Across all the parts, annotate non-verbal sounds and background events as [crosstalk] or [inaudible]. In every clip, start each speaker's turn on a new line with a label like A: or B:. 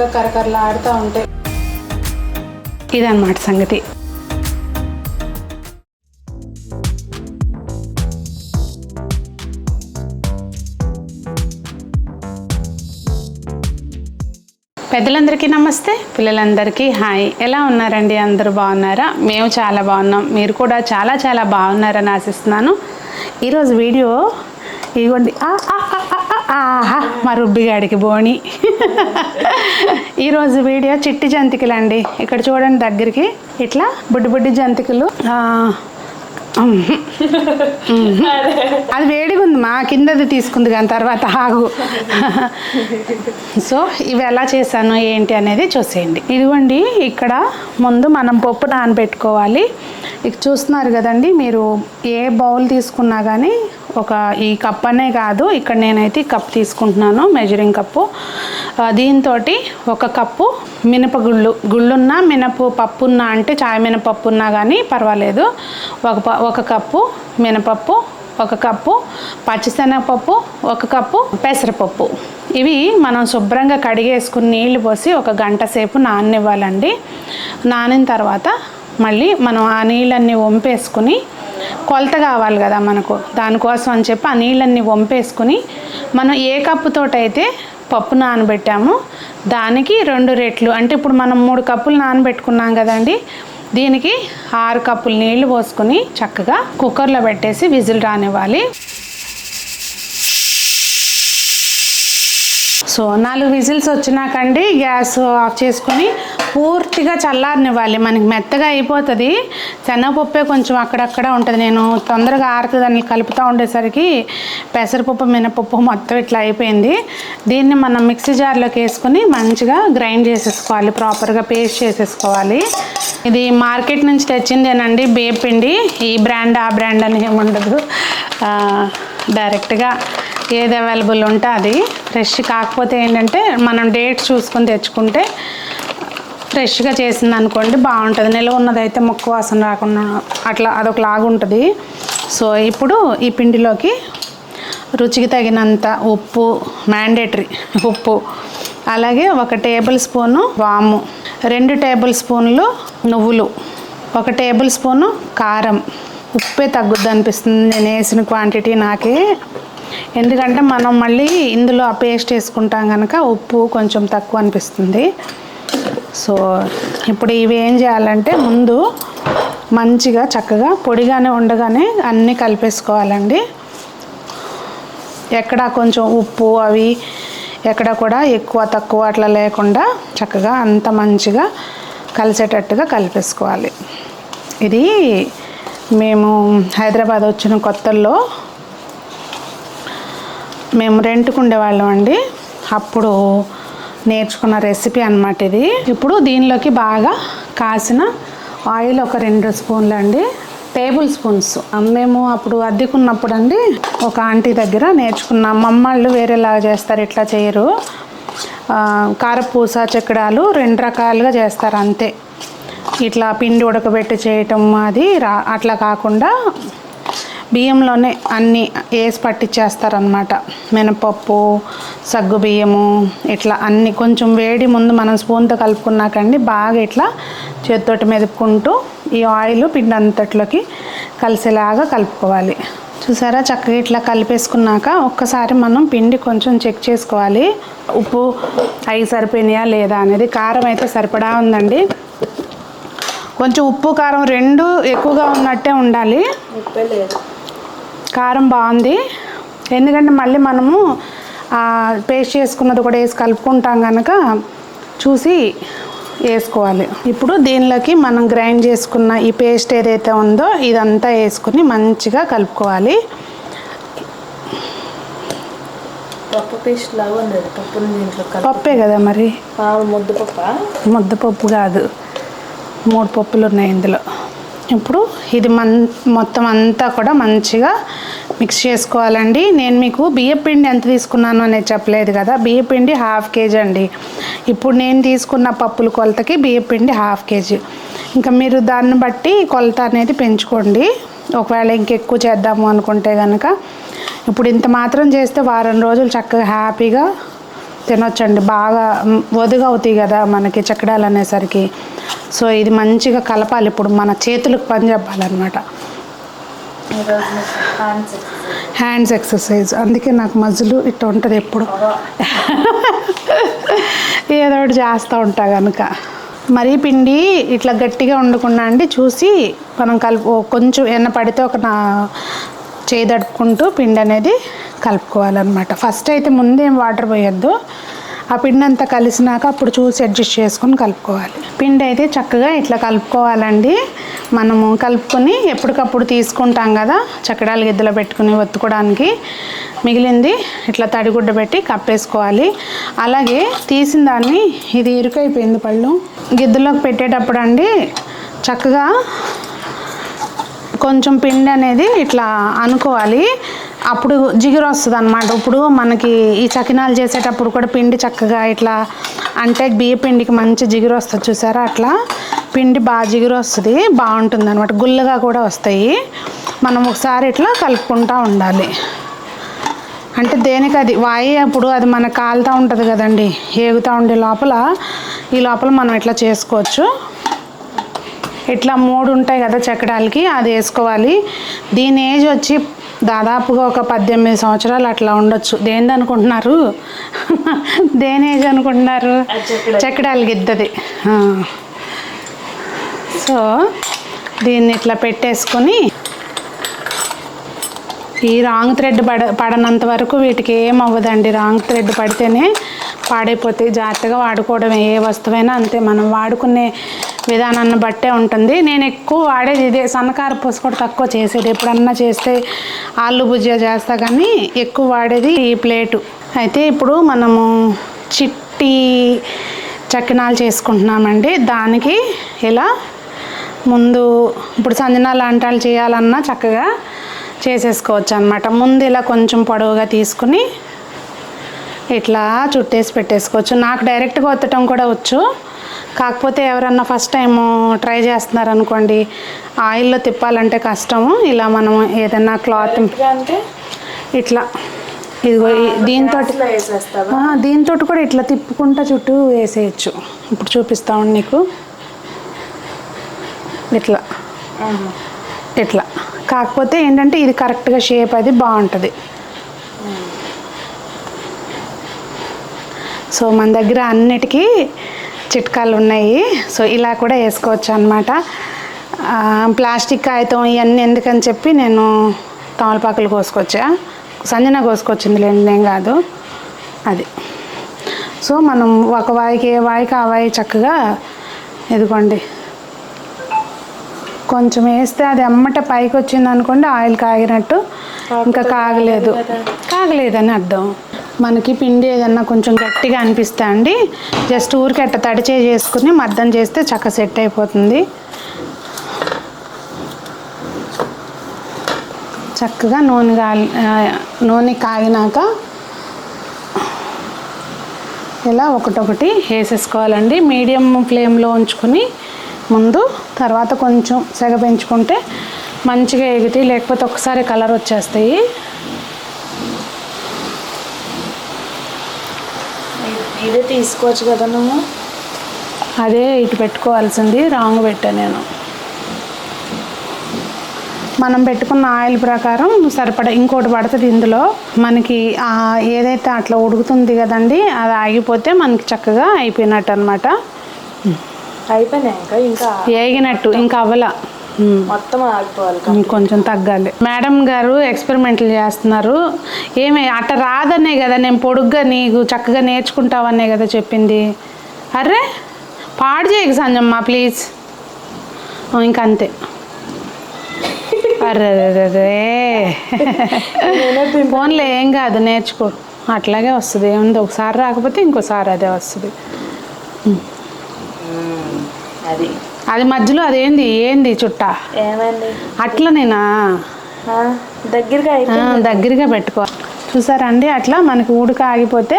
A: చక్కగా కరకరలాడుతూ ఉంటాయి ఇదన్నమాట సంగతి. పెద్దలందరికీ నమస్తే. పిల్లలందరికీ హాయ్. ఎలా ఉన్నారండి? అందరూ బాగున్నారా? మేము చాలా బాగున్నాం. మీరు కూడా చాలా చాలా బాగున్నారని ఆశిస్తున్నాను. ఈరోజు వీడియో ఇదిగోండి. ఆ, ఆహా మా రుబ్బిగాడికి బోణి ఈరోజు వీడియో చిట్టి జంతికలండి. ఇక్కడ చూడండి దగ్గరికి ఇట్లా బుడ్డి బుడ్డి జంతికలు. [laughs] అది వేడిగా ఉంది మా కిందది తీసుకుంది కానీ తర్వాత ఆగు. సో ఇవి ఎలా చేశాను ఏంటి అనేది చూసేయండి. ఇదిగోండి ఇక్కడ ముందు మనం పప్పు నానబెట్టుకోవాలి. ఇక చూస్తున్నారు కదండి మీరు ఏ బౌల్ తీసుకున్నా కానీ ఒక ఈ కప్ అనే కాదు ఇక్కడ నేనైతే ఈ కప్ తీసుకుంటున్నాను మెజరింగ్ కప్పు. దీంతో ఒక కప్పు మినపగుళ్ళు. గుళ్ళున్నా మినపు పప్పు ఉన్నా అంటే చాయ్ మినపప్పు ఉన్నా కానీ పర్వాలేదు. ఒక ప- ఒక కప్పు మినపప్పు ఒక కప్పు పచ్చిశనగపప్పు ఒక కప్పు పెసరపప్పు. ఇవి మనం శుభ్రంగా కడిగేసుకుని నీళ్ళు పోసి ఒక గంట సేపు నాననివ్వాలండి. నానిన తర్వాత మళ్ళీ మనం ఆ నీళ్ళన్నీ వంపేసుకుని కొలత కావాలి కదా మనకు. దానికోసం అని చెప్పి ఆ నీళ్ళన్నీ వంపేసుకుని మనం ఏ కప్పుతోటైతే పప్పు నానబెట్టామో దానికి రెండు రెట్లు. అంటే ఇప్పుడు మనం మూడు కప్పులు నానబెట్టుకున్నాం కదండి. దీనికి ఆరు కప్పులు నీళ్ళు పోసుకొని చక్కగా కుక్కర్లో పెట్టేసి విజిల్ రానివ్వాలి. సో నాలుగు విజిల్స్ వచ్చినాకండి గ్యాస్ ఆఫ్ చేసుకొని పూర్తిగా చల్లారనివ్వాలి. మనకి మెత్తగా అయిపోతుంది. శనగపప్పే కొంచెం అక్కడక్కడ ఉంటుంది. నేను తొందరగా ఆరుతుందని కలుపుతూ ఉండేసరికి పెసరపప్పు మినపప్పు మొత్తం ఇట్లా అయిపోయింది. దీన్ని మనం మిక్సీ జార్లోకి వేసుకొని మంచిగా గ్రైండ్ చేసేసుకోవాలి. ప్రాపర్గా పేస్ట్ చేసేసుకోవాలి. ఇది మార్కెట్ నుంచి తెచ్చిందేనండి బేపిండి ఈ బ్రాండ్ ఆ బ్రాండ్ అని ఏముండదు డైరెక్ట్గా ఏది అవైలబుల్ ఉంటే అది. ఫ్రెష్ కాకపోతే ఏంటంటే మనం డేట్ చూసుకొని తెచ్చుకుంటే ఫ్రెష్గా చేసింది అనుకోండి బాగుంటుంది. నిల్వ ఉన్నదైతే మొక్కు వాసన రాకుండా అట్లా అదొక లాగుంటుంది సో ఇప్పుడు ఈ పిండిలోకి రుచికి తగినంత ఉప్పు మ్యాండేటరీ ఉప్పు అలాగే ఒక టేబుల్ స్పూను వాము రెండు టేబుల్ స్పూన్లు నువ్వులు ఒక టేబుల్ స్పూను కారం. ఉప్పే తగ్గుద్ది అనిపిస్తుంది నేను వేసిన క్వాంటిటీ నాకే. ఎందుకంటే మనం మళ్ళీ ఇందులో ఆ పేస్ట్ వేసుకుంటాం కనుక ఉప్పు కొంచెం తక్కువ అనిపిస్తుంది సో ఇప్పుడు ఇవి ఏం చేయాలంటే ముందు మంచిగా చక్కగా పొడిగానే ఉండగానే అన్నీ కలిపేసుకోవాలండి. ఎక్కడ కొంచెం ఉప్పు అవి ఎక్కడ కూడా ఎక్కువ తక్కువ అట్లా లేకుండా చక్కగా అంత మంచిగా కలిసేటట్టుగా కలిపేసుకోవాలి. ఇది మేము హైదరాబాద్ వచ్చిన కొత్తల్లో మేము రెంట్కు ఉండేవాళ్ళం అండి. అప్పుడు నేర్చుకున్న రెసిపీ అన్నమాట ఇది. ఇప్పుడు దీనిలోకి బాగా కాసిన ఆయిల్ ఒక రెండు స్పూన్లు అండి. టేబుల్ స్పూన్స్ మేము అప్పుడు అద్దెకున్నప్పుడు అండి ఒక ఆంటీ దగ్గర నేర్చుకున్నాం. మమ్మళ్ళు వేరేలాగా చేస్తారు ఇట్లా చేయరు. కారపూస చెక్కడాలు రెండు రకాలుగా చేస్తారు అంతే. ఇట్లా పిండి ఉడకబెట్టి చేయటం అది రా అట్లా కాకుండా బియ్యంలోనే అన్నీ వేసి పట్టించేస్తారనమాట మినపప్పు సగ్గు బియ్యము ఇట్లా అన్ని కొంచెం వేడి ముందు మనం స్పూన్తో కలుపుకున్నాకండి బాగా ఇట్లా చేతితోటి మెదుపుకుంటూ ఈ ఆయిల్ పిండి అంతట్లోకి కలిసేలాగా కలుపుకోవాలి. చూసారా? చక్కగా ఇట్లా కలిపేసుకున్నాక ఒక్కసారి మనం పిండి కొంచెం చెక్ చేసుకోవాలి. ఉప్పు అవి సరిపోయినాయా లేదా అనేది కారం అయితే సరిపడా ఉందండి. కొంచెం ఉప్పు కారం రెండు ఎక్కువగా ఉన్నట్టే ఉండాలి.
B: ఉప్పే లేదు.
A: కారం బాగుంది. ఎందుకంటే మళ్ళీ మనము పేస్ట్ చేసుకున్నది కూడా వేసి కలుపుకుంటాం కనుక చూసి వేసుకోవాలి. ఇప్పుడు దీనిలోకి మనం గ్రైండ్ చేసుకున్న ఈ పేస్ట్ ఏదైతే ఉందో ఇదంతా వేసుకుని మంచిగా కలుపుకోవాలి.
B: పప్పు పేస్ట్ లాగా దీంట్లో కలిపి.
A: పప్పే కదా మరి?
B: మామూలు ముద్ద పప్ప?
A: ముద్దపప్పు కాదు. మూడు పప్పులు ఉన్నాయి ఇందులో. ఇప్పుడు ఇది మన్ మొత్తం అంతా కూడా మంచిగా మిక్స్ చేసుకోవాలండి. నేను మీకు బియ్యపిండి ఎంత తీసుకున్నాను అనేది చెప్పలేదు కదా. బియ్యపిండి హాఫ్ కేజీ అండి. ఇప్పుడు నేను తీసుకున్న పప్పుల కొలతకి బియ్యపిండి హాఫ్ కేజీ. ఇంకా మీరు దాన్ని బట్టి కొలత అనేది పెంచుకోండి. ఒకవేళ ఇంకెక్కువ చేద్దాము అనుకుంటే కనుక ఇప్పుడు ఇంత మాత్రం చేస్తే వారం రోజులు చక్కగా హ్యాపీగా తినొచ్చండి. బాగా మ్, అవుతాయి కదా మనకి చెక్కడాలు అనేసరికి. సో ఇది మంచిగా కలపాలి. ఇప్పుడు మన చేతులకు పని చెప్పాలన్నమాట.
B: Hands
A: hands exercise. అందుకే నాకు మజ్జులు ఇట్లా ఉంటుంది ఎప్పుడు. ఏదో ఒకటి చేస్తూ ఉంటా కనుక మరీ పిండి ఇట్లా గట్టిగా ఉండకుండా అండి చూసి మనం కలుపు కొంచెం ఎన్న పడితే ఒక నా చేయి పిండి అనేది కలుపుకోవాలన్నమాట. ఫస్ట్ అయితే ముందేం వాటర్ పోయొద్దు. ఆ పిండి అంతా కలిసినాక అప్పుడు చూసి అడ్జస్ట్ చేసుకొని కలుపుకోవాలి. పిండి అయితే చక్కగా ఇట్లా కలుపుకోవాలండి. మనము కలుపుకొని ఎప్పటికప్పుడు తీసుకుంటాం కదా చక్కడాలు గిద్దలో పెట్టుకుని ఒత్తుకోవడానికి మిగిలింది ఇట్లా తడిగుడ్డ పెట్టి కప్పేసుకోవాలి. అలాగే తీసిన దాన్ని ఇది ఇరుకైపోయింది పళ్ళు. గిద్దలోకి పెట్టేటప్పుడు అండి చక్కగా కొంచెం పిండి అనేది ఇట్లా అనుకోవాలి. అప్పుడు జిగురు వస్తుంది అనమాట ఇప్పుడు మనకి ఈ చకినాలు చేసేటప్పుడు కూడా పిండి చక్కగా ఇట్లా అంటే బియ్య పిండికి మంచి జిగురు వస్తుంది చూసారా? అట్లా పిండి బాగా జిగురు వస్తుంది బాగుంటుంది అనమాట గుల్లగా కూడా వస్తాయి. మనం ఒకసారి ఇట్లా కలుపుకుంటూ ఉండాలి. అంటే దేనికి అది? వాయి అప్పుడు అది మన కాలుతూ ఉంటుంది కదండి ఏగుతూ ఉండే లోపల. ఈ లోపల మనం ఇట్లా చేసుకోవచ్చు. ఇట్లా మూడు ఉంటాయి కదా చెక్కడాలకి అది వేసుకోవాలి. దీని ఏజ్ వచ్చి దాదాపుగా ఒక పద్దెనిమిది సంవత్సరాలు అట్లా ఉండొచ్చు. దేని అనుకుంటున్నారు? [laughs] దేని ఏజ్ అనుకుంటున్నారు.
B: చెక్కడాలు
A: గిద్దది. సో దీన్ని ఇట్లా పెట్టేసుకొని ఈ రాంగ్ థ్రెడ్ పడ పడనంత వరకు వీటికి ఏం అవ్వదండి. రాంగ్ థ్రెడ్ పడితేనే పాడైపోతాయి. జాగ్రత్తగా వాడుకోవడం ఏ వస్తువైనా అంతే. మనం వాడుకునే విధానాన్ని బట్టే ఉంటుంది. నేను ఎక్కువ వాడేది ఇదే. సన్నకార పూస కూడా తక్కువ చేసేది. ఎప్పుడన్నా చేస్తే ఆలు భుజియా చేస్తా కానీ ఎక్కువ వాడేది ఈ ప్లేటు. అయితే ఇప్పుడు మనము చిట్టి చకినాలు చేసుకుంటున్నామండి. దానికి ఇలా ముందు ఇప్పుడు సంజనా లాంటాలు చేయాలన్నా చక్కగా చేసేసుకోవచ్చు అనమాట ముందు ఇలా కొంచెం పొడవుగా తీసుకుని ఇట్లా చుట్టేసి పెట్టేసుకోవచ్చు. నాకు డైరెక్ట్గా ఒత్తటం కూడా వచ్చు. కాకపోతే ఎవరన్నా ఫస్ట్ టైం ట్రై చేస్తున్నారు అనుకోండి ఆయిల్లో తిప్పాలంటే కష్టము. ఇలా మనం ఏదైనా క్లాత్
B: అంటే?
A: ఇట్లా ఇదిగో దీంతో దీంతో కూడా ఇట్లా తిప్పుకుంటా చుట్టూ వేసేయచ్చు. ఇప్పుడు చూపిస్తాను నీకు. ఇట్లా. ఇట్లా. కాకపోతే ఏంటంటే ఇది కరెక్ట్గా షేప్ అది బాగుంటుంది. సో మన దగ్గర అన్నిటికీ చిట్కాలు ఉన్నాయి. సో ఇలా కూడా వేసుకోవచ్చు అనమాట ప్లాస్టిక్ కాగితం ఇవన్నీ ఎందుకని చెప్పి నేను తమలపాకులు కోసుకొచ్చా? సంజన కోసుకొచ్చింది లేండి నేను కాదు. అది. సో మనం ఒక వాయికి ఏ వాయికి ఆ వాయి చక్కగా ఇదిగోండి. కొంచెం వేస్తే అది అమ్మట పైకి వచ్చింది అనుకోండి ఆయిల్ కాగినట్టు ఇంకా కాగలేదు. కాగలేదని అర్థం. మనకి పిండి ఏదన్నా కొంచెం గట్టిగా అనిపిస్తా అండి. జస్ట్ ఊరికి అట్ట తడిచే చేసుకుని మద్దం చేస్తే చక్క సెట్ అయిపోతుంది. చక్కగా నూనె కాలి నూనె కాగినాక ఇలా ఒకటొకటి వేసేసుకోవాలండి. మీడియం ఫ్లేమ్లో ఉంచుకొని ముందు తర్వాత కొంచెం సెగ పెంచుకుంటే మంచిగా ఎగుతాయి లేకపోతే ఒకసారి కలర్ వచ్చేస్తాయి.
B: ఇదే తీసుకోవచ్చు కదా నువ్వు?
A: అదే ఇటు పెట్టుకోవాల్సింది రాంగ్ పెట్టా నేను. మనం పెట్టుకున్న ఆయిల్ ప్రకారం సరిపడా ఇంకోటి పడుతుంది ఇందులో. మనకి ఏదైతే అట్లా ఉడుకుతుంది కదండి అది ఆగిపోతే మనకి చక్కగా అయిపోయినట్టు అనమాట
B: అయిపోయినాక ఇంకా
A: ఏగినట్టు ఇంకా అవ్వల.
B: మొత్తం ఆగిపోవాలి
A: ఇంకొంచెం తగ్గాలి. మేడం గారు ఎక్స్పెరిమెంట్లు చేస్తున్నారు. ఏమి అట్ట రాదనే కదా నేను పొడుగ్గా నీకు చక్కగా నేర్చుకుంటావనే కదా చెప్పింది. అర్రే పాడు చేయకు సంజమ్మ ప్లీజ్ ఇంకంతే. అర్రే అర్రే, అర్రే ఫోన్లో ఏం కాదు నేర్చుకో. అట్లాగే వస్తుంది. ఏముంది ఒకసారి రాకపోతే ఇంకోసారి అదే వస్తుంది.
B: అది.
A: అది మధ్యలో అదేంది ఏంది చుట్ట?
B: ఏమైంది
A: అట్లనేనా?
B: దగ్గరగా
A: దగ్గరగా పెట్టుకో. చూసారండి అట్లా మనకి ఉడక ఆగిపోతే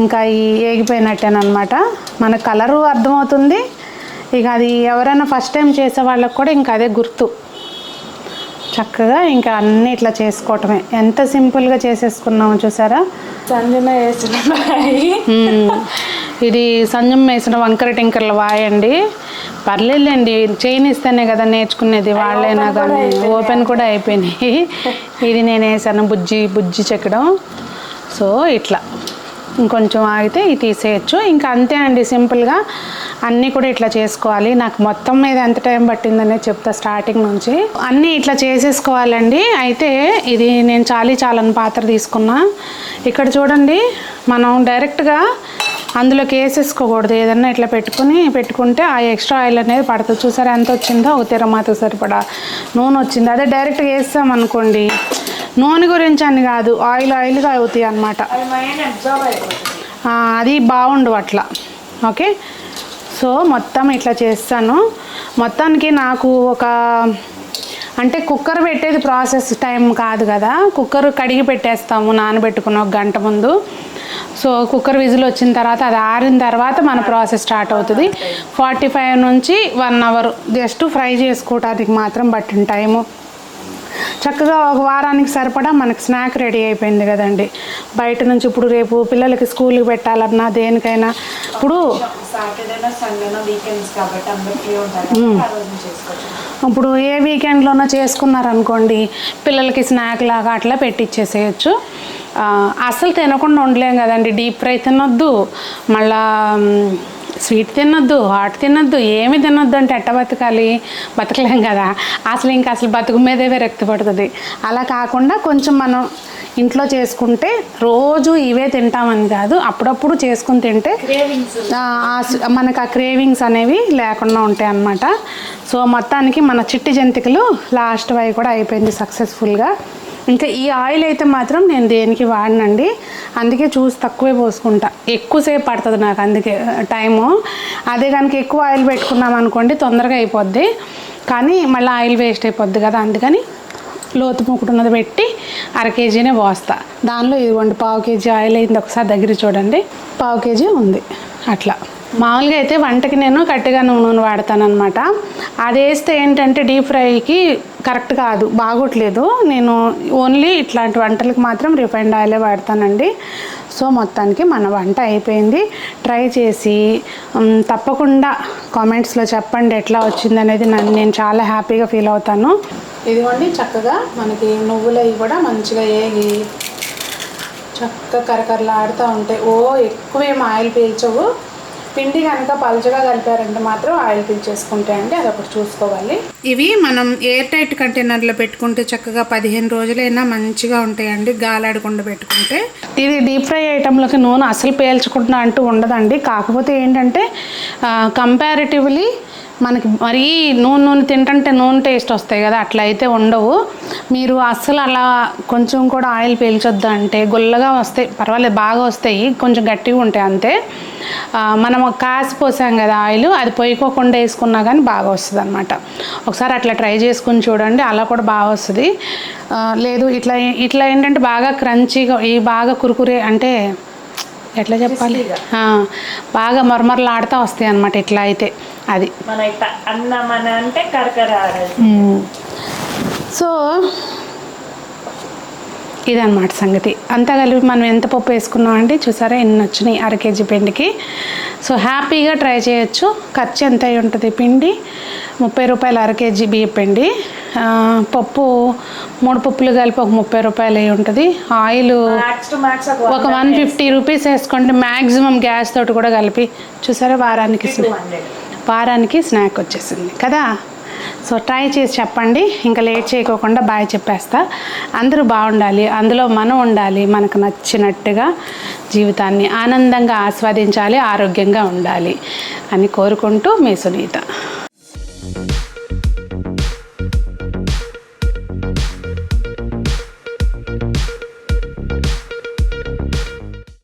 A: ఇంకా ఈ ఏగిపోయినట్టేనమాట మన కలరు అర్థమవుతుంది. ఇక అది ఎవరైనా ఫస్ట్ టైం చేసే వాళ్ళకి కూడా ఇంకా అదే గుర్తు. చక్కగా ఇంకా అన్నీ ఇట్లా చేసుకోవటమే. ఎంత సింపుల్గా చేసేసుకున్నామో చూసారా?
B: సంజన వేసిన.
A: ఇది సంజం వేసిన వంకర టింకర్ల వాయండి పర్లేదులేండి చైన్ ఇస్తేనే కదా నేర్చుకునేది వాళ్ళైనా కానీ. ఓపెన్ కూడా అయిపోయినాయి. [laughs] ఇది నేను వేసాను బుజ్జి బుజ్జి చెక్కడం. సో ఇట్లా. ఇంకొంచెం ఆగితే ఇది తీసేయచ్చు. ఇంకా అంతే అండి సింపుల్గా. అన్నీ కూడా ఇట్లా చేసుకోవాలి. నాకు మొత్తం మీద ఎంత టైం పట్టిందనే చెప్తా స్టార్టింగ్ నుంచి. అన్నీ ఇట్లా చేసేసుకోవాలండి. అయితే ఇది నేను చాలీ చాలని పాత్ర తీసుకున్నా. ఇక్కడ చూడండి మనం డైరెక్ట్గా అందులోకి వేసేసుకోకూడదు ఏదన్నా ఇట్లా పెట్టుకుని పెట్టుకుంటే ఆ ఎక్స్ట్రా ఆయిల్ అనేది పడుతుంది. చూసారా ఎంత వచ్చిందో? ఒక తిరమాత సరిపడా నూనె వచ్చింది. అదే డైరెక్ట్గా వేస్తాం అనుకోండి నూనె గురించి అని కాదు ఆయిల్ ఆయిల్గా అవుతాయి
B: అది
A: ఆ, అది బాగుండు అట్లా. ఓకే? సో మొత్తం ఇట్లా చేస్తాను. మొత్తానికి నాకు ఒక అంటే కుక్కర్ పెట్టేది ప్రాసెస్ టైం కాదు కదా. కుక్కర్ కడిగి పెట్టేస్తాము నానబెట్టుకున్న ఒక గంట ముందు. సో కుక్కర్ విజిల్ వచ్చిన తర్వాత అది ఆరిన తర్వాత మన ప్రాసెస్ స్టార్ట్ అవుతుంది. ఫార్టీ ఫైవ్ నుంచి వన్ అవర్ జస్ట్ ఫ్రై చేసుకోవడానికి మాత్రం పట్టిన టైము. చక్కగా ఒక వారానికి సరిపడా మనకి స్నాక్ రెడీ అయిపోయింది కదండి. బయట నుంచి ఇప్పుడు రేపు పిల్లలకి స్కూల్కి పెట్టాలన్నా దేనికైనా ఇప్పుడు ఇప్పుడు ఏ వీకెండ్లోనో చేసుకున్నారనుకోండి పిల్లలకి స్నాక్ లాగా అట్లా పెట్టిచ్చేసేయచ్చు. ఆ, అస్సలు తినకుండా ఉండలేం కదండి. డీప్ ఫ్రై తినొద్దు. మళ్ళా స్వీట్ తినొద్దు హాట్ తినొద్దు ఏమి తినొద్దు అంటే ఎట్ట బతకాలి? బతకలేం కదా. అసలు ఇంకా అసలు బతుకు మీదే విరక్తి పడుతుంది. అలా కాకుండా కొంచెం మనం ఇంట్లో చేసుకుంటే రోజు ఇవే తింటామని కాదు అప్పుడప్పుడు చేసుకుని తింటే మనకు ఆ క్రేవింగ్స్ అనేవి లేకుండా ఉంటాయి అన్నమాట. సో మొత్తానికి మన చిట్టి జంతికలు లాస్ట్ వై కూడా అయిపోయింది సక్సెస్ఫుల్గా. ఇంకా ఈ ఆయిల్ అయితే మాత్రం నేను దేనికి వాడనండి. అందుకే చూసి తక్కువే పోసుకుంటా. ఎక్కువసేపు పడుతుంది నాకు అందుకే టైము. అదే కనుక ఎక్కువ ఆయిల్ పెట్టుకున్నాం అనుకోండి తొందరగా అయిపోద్ది. కానీ మళ్ళీ ఆయిల్ వేస్ట్ అయిపోద్ది కదా అందుకని లోతు మూకుడున్నది పెట్టి అర కేజీనే పోస్తా. దానిలో ఇదిగోండి పావు కేజీ ఆయిల్ అయింది ఒకసారి దగ్గర చూడండి. పావు కేజీ ఉంది. అట్లా. మామూలుగా అయితే వంటకి నేను కట్టిగా నూనె వాడతాను అనమాట అది వేస్తే ఏంటంటే డీప్ ఫ్రైకి కరెక్ట్ కాదు బాగోట్లేదు. నేను ఓన్లీ ఇట్లాంటి వంటలకు మాత్రం రిఫైండ్ ఆయిలే వాడతానండి. సో మొత్తానికి మన వంట అయిపోయింది. ట్రై చేసి తప్పకుండా కామెంట్స్లో చెప్పండి ఎట్లా వచ్చింది అనేది నన్ను నేను చాలా హ్యాపీగా ఫీల్ అవుతాను. ఇదిగోండి చక్కగా మనకి నువ్వులు అవి కూడా మంచిగా వేగి చక్కగా కరకరలాడుతూ ఉంటాయి ఓ ఎక్కువేం ఆయిల్ పీల్చవు. పిండి కనుక పలుచగా కలిపారంటే మాత్రం ఆయిల్ పీల్చేసుకుంటాయి అండి అది ఒకటి చూసుకోవాలి. ఇవి మనం ఎయిర్ టైట్ కంటైనర్లో పెట్టుకుంటే చక్కగా పదిహేను రోజులైనా మంచిగా ఉంటాయండి గాలాడకుండా పెట్టుకుంటే. ఇది డీప్ ఫ్రై ఐటెంలోకి నూనె అసలు పేల్చకుండా అంటూ ఉండదండి. కాకపోతే ఏంటంటే కంపారిటివ్లీ మనకి మరీ నూనె నూనె తింటుంటే నూనె టేస్ట్ వస్తాయి కదా అట్లా అయితే ఉండవు. మీరు అస్సలు అలా కొంచెం కూడా ఆయిల్ పీల్చొద్దు అంటే గుల్లగా వస్తాయి పర్వాలేదు బాగా వస్తాయి కొంచెం గట్టిగా ఉంటాయి అంతే. మనం కాసిపోసాం కాసి పోసాం కదా ఆయిల్ అది పొయ్యికోకుండా వేసుకున్నా కానీ బాగా వస్తుంది అనమాట ఒకసారి అట్లా ట్రై చేసుకుని చూడండి అలా కూడా బాగా వస్తుంది. లేదు ఇట్లా ఇట్లా ఏంటంటే బాగా క్రంచీగా ఈ బాగా కురుకురే అంటే ఎట్లా చెప్పాలి? బాగా మరమరలాడుతూ వస్తాయి అనమాట ఇట్లా అయితే అది.
B: మన అన్న అంటే కరకర
A: సో ఇదన్నమాట సంగతి. అంతా కలిపి మనం ఎంత పప్పు వేసుకున్నామండి చూసారా ఎన్ని వచ్చినాయి? అర కేజీ పిండికి. సో హ్యాపీగా ట్రై చేయొచ్చు. ఖర్చు ఎంత అయి ఉంటుంది పిండి? ముప్పై రూపాయలు అర కేజీ బియ్య పిండి. పప్పు మూడు పప్పులు కలిపి ఒక ముప్పై రూపాయలు అయి ఉంటుంది. ఆయిల్ ఒక వన్ ఫిఫ్టీ రూపీస్ వేసుకుంటే మ్యాక్సిమం గ్యాస్ తోటి కూడా కలిపి చూసారా? వారానికి వారానికి స్నాక్ వచ్చేసింది. కదా? సో ట్రై చేసి చెప్పండి. ఇంకా లేట్ చేయకోకుండా బాయ్ చెప్పేస్తా. అందరూ బాగుండాలి. అందులో మనం ఉండాలి. మనకు నచ్చినట్టుగా జీవితాన్ని ఆనందంగా ఆస్వాదించాలి. ఆరోగ్యంగా ఉండాలి అని కోరుకుంటూ మీ సునీత.